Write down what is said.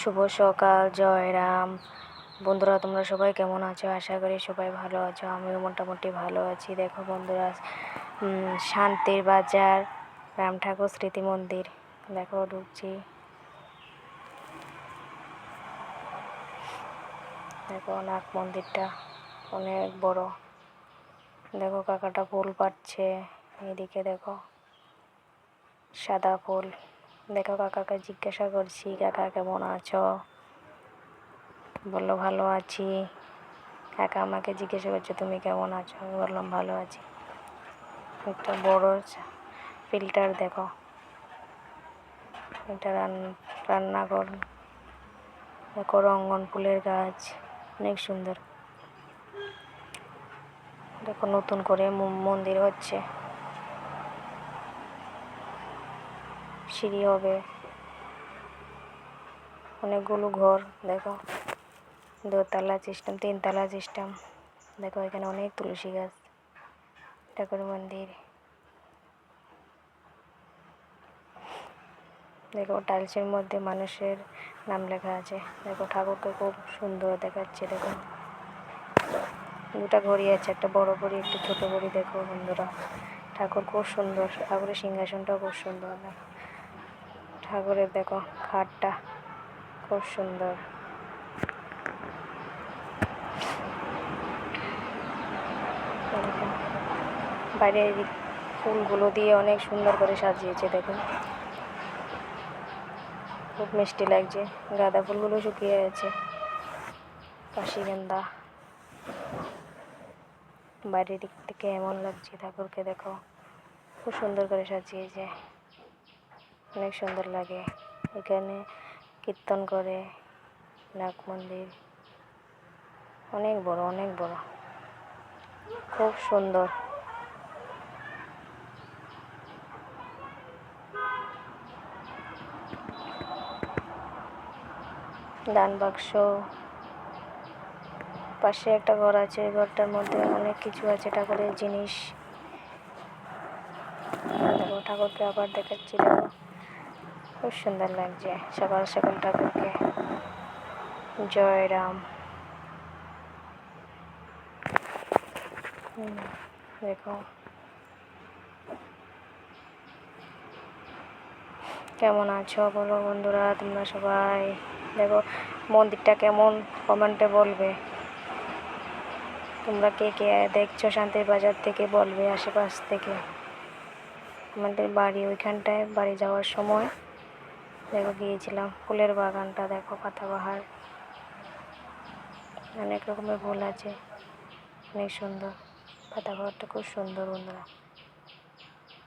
শুভ সকাল জয়রাম বন্ধুরা, তোমরা সবাই কেমন আছো? আশা করি সবাই ভালো আছো। আমিও মোটামুটি ভালো আছি। দেখো বন্ধুরা শান্তির বাজার, রাম ঠাকুর স্মৃতি মন্দির। দেখো, ঢুকছি। দেখো, নাগ মন্দিরটা অনেক বড়। দেখো, কাকাটা ফুল পাচ্ছে। এদিকে দেখো, সাদা ফুল। দেখো কাকাকে জিজ্ঞাসা করছি, কাকা কেমন আছো? বলল, ভালো আছি। কাকা আমাকে জিজ্ঞাসা করছে, তুমি কেমন আছো? আমি বললাম, ভালো আছি। একটা বড় ফিল্টার দেখো। এটা রান রান্নাঘর। দেখো রঙ্গন ফুলের গাছ। অনেক সুন্দর। দেখো নতুন করে মন্দির হচ্ছে। সিঁড়ি হবে। অনেকগুলো ঘর, দেখো। দোতলা সিস্টেম তিনতলা সিস্টেম দেখো, এখানে অনেক তুলসী গাছ। ঠাকুর মন্দির। দেখো, টাইলসের মধ্যে মানুষের নাম লেখা আছে। দেখো, ঠাকুরকে খুব সুন্দর দেখাচ্ছে, দেখো। দুটা ঘড়ি আছে, একটা বড় ঘড়ি, একটা ছোট ঘড়ি, দেখো বন্ধুরা। ঠাকুর খুব সুন্দর, ঠাকুরের সিংহাসনটাও খুব সুন্দর ঠাকুরের দেখো খাটটা, খুব সুন্দর। বাইরে ফুলগুলো দিয়ে অনেক সুন্দর করে সাজিয়েছে দেখুন খুব মিষ্টি লাগছে, গাঁদা ফুলগুলো শুকিয়ে গেছে। কাশি গেন্দা। বাইরের দিক থেকে এমন লাগছে ঠাকুরকে, দেখো। খুব সুন্দর করে সাজিয়েছে। অনেক সুন্দর লাগে। এখানে কীর্তন করে, নাগ মন্দির। অনেক বড় অনেক বড়। খুব সুন্দর। দান বাক্স। পাশে একটা ঘর আছে, ওই ঘরটার মধ্যে অনেক কিছু আছে, ঠাকুরের জিনিস। ঠাকুরকে আবার দেখাচ্ছি দেখো খুব সুন্দর লাগছে। সকাল সকাল ঠাকুরকে। জয় রাম দেখো। কেমন আছো বলো বন্ধুরা, তোমরা সবাই? দেখো, মন্দিরটা কেমন কমেন্টে বলবে। তোমরা কে কে দেখছ শান্তির বাজার থেকে বলবে, আশেপাশ থেকে। আমাদের বাড়ি ওইখানটায় বাড়ি যাওয়ার সময়। দেখো গিয়েছিলাম, ফুলের বাগানটা দেখো পাতাবাহার। অনেক রকমের ফুল আছে, অনেক সুন্দর। পাতাবাহারটা খুব সুন্দর বন্ধুরা।